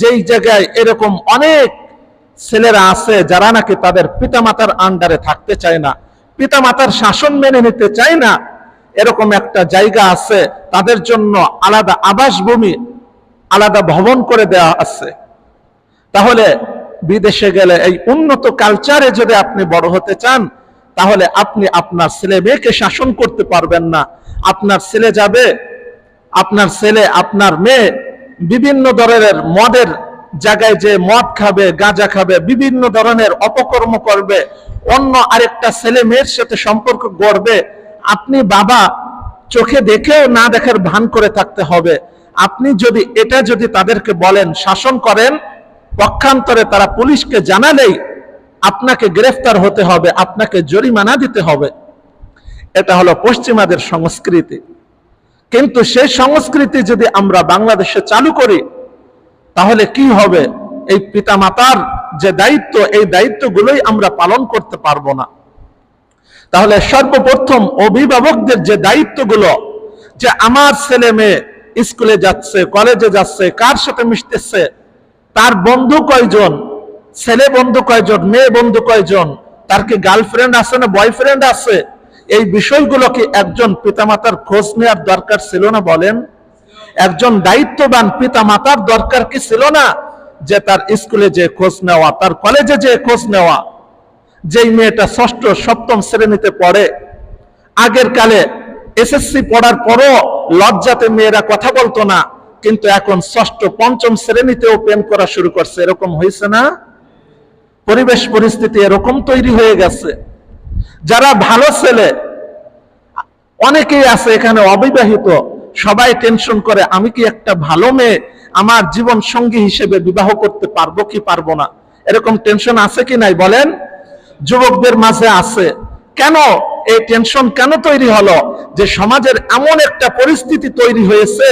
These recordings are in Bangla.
যেই জায়গায় এরকম অনেক ছেলেরা আছে যারা নাকি তাদের পিতামাতার আন্ডারে থাকতে চায় না, পিতামাতার শাসন মেনে নিতে চায় না, এরকম একটা জায়গা আছে, তাদের জন্য আলাদা আবাসভূমি, আলাদা ভবন করে দেওয়া আছে। তাহলে বিদেশে গেলে এই উন্নত কালচারে যদি আপনি বড় হতে চান, তাহলে আপনি আপনার ছেলে মেয়েকে শাসন করতে পারবেন না। আপনার ছেলে যাবে, আপনার ছেলে, আপনার মেয়ে বিভিন্ন ধরনের মদের জায়গায় যে মদ খাবে, গাঁজা খাবে, বিভিন্ন ধরনের অপকর্ম করবে, অন্য আরেকটা ছেলে মেয়ের সাথে সম্পর্ক গড়বে, আপনি বাবা চোখে দেখেও না দেখার ভান করে থাকতে হবে। আপনি যদি এটা যদি তাদেরকে বলেন, শাসন করেন, পক্ষান্তরে তারা পুলিশকে জানালেই আপনাকে গ্রেফতার হতে হবে, আপনাকে জরিমানা দিতে হবে। এটা হলো পশ্চিমাদের সংস্কৃতি। কিন্তু সেই সংস্কৃতি যদি আমরা বাংলাদেশে চালু করি, তাহলে কি হবে? এই পিতামাতার যে দায়িত্ব, এই দায়িত্বগুলোই আমরা পালন করতে পারব না। তাহলে সর্বপ্রথম অভিভাবকদের যে দায়িত্বগুলো, যে আমার ছেলে মেয়ে স্কুলে যাচ্ছে, কলেজে যাচ্ছে, কার সাথে মিশতেছে, তার বন্ধু কয়জন, ছেলে বন্ধু কয়জন, মেয়ে বন্ধু কয়জন, তার কি গার্লফ্রেন্ড আছে না বয়ফ্রেন্ড আছে? এই বিষয়গুলো কি একজন পিতামাতার খোঁজ নেওয়ার দরকার ছিল না বলেন? একজন দায়িত্ববান পিতা মাতার দরকার কি ছিল না? যে তার স্কুলে যে খোঁজ নেওয়া, তার কলেজে যে খোঁজ নেওয়া, যেই মেয়েটা ষষ্ঠ, সপ্তম শ্রেণীতে পড়ে, আগের কালে এসএসসি পড়ার পরও লজ্জাতে মেয়েরা কথা বলতো না, কিন্তু এখন ষষ্ঠ, পঞ্চম শ্রেণীতেও প্রেম করা শুরু করছে, এরকম হয়েছে না? পরিবেশ পরিস্থিতি এরকম তৈরি হয়ে গেছে। যারা ভালো ছেলে, অনেকেই আছে এখানে অবিবাহিত, সবাই টেনশন করে, আমি কি একটা ভালো মেয়ে আমার জীবন সঙ্গী হিসেবে বিবাহ করতে পারব কি পারব না? এরকম টেনশন আছে কি নাই বলেন? যুবকদের মাঝে আছে। কেন এই টেনশন কেন তৈরি হলো? যে সমাজের এমন একটা পরিস্থিতি তৈরি হয়েছে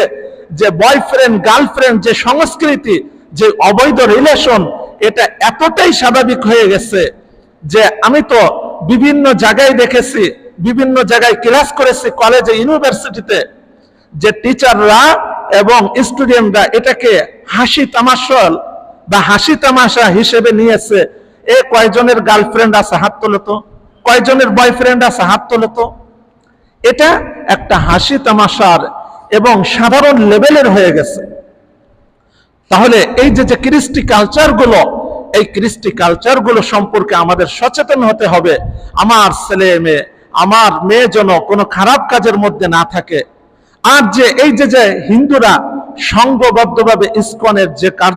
যে বয়ফ্রেন্ড গার্লফ্রেন্ড যে সংস্কৃতি, যে অবৈধ রিলেশন এটা এতটাই স্বাভাবিক হয়ে গেছে যে আমি তো বিভিন্ন জায়গায় দেখেছি, বিভিন্ন জায়গায় ক্লাস করেছি কলেজে ইউনিভার্সিটিতে যে টিচাররা এবং স্টুডেন্টরা এটাকে হাসি তামাশল বা হাসি তামাশা হিসেবে নিয়েছে। এ কয়জনের গার্লফ্রেন্ড আছে হাত তোলো তো? কয়জনের বয়ফ্রেন্ড আছে হাত তোলো তো? এটা একটা হাসি তামাশার এবং সাধারণ লেভেলের হয়ে গেছে। তাহলে এই যে যে কৃষ্টি কালচারগুলো এই কালচারগুলো সম্পর্কে আমাদের সচেতন হতে হবে। আমার ছেলে মেয়ে, আমার মেয়ে যেন কোনো খারাপ কাজের মধ্যে না থাকে। আর যে, এই যে যে হিন্দুরা সংঘবদ্ধভাবে ইস্কনের যে কার্য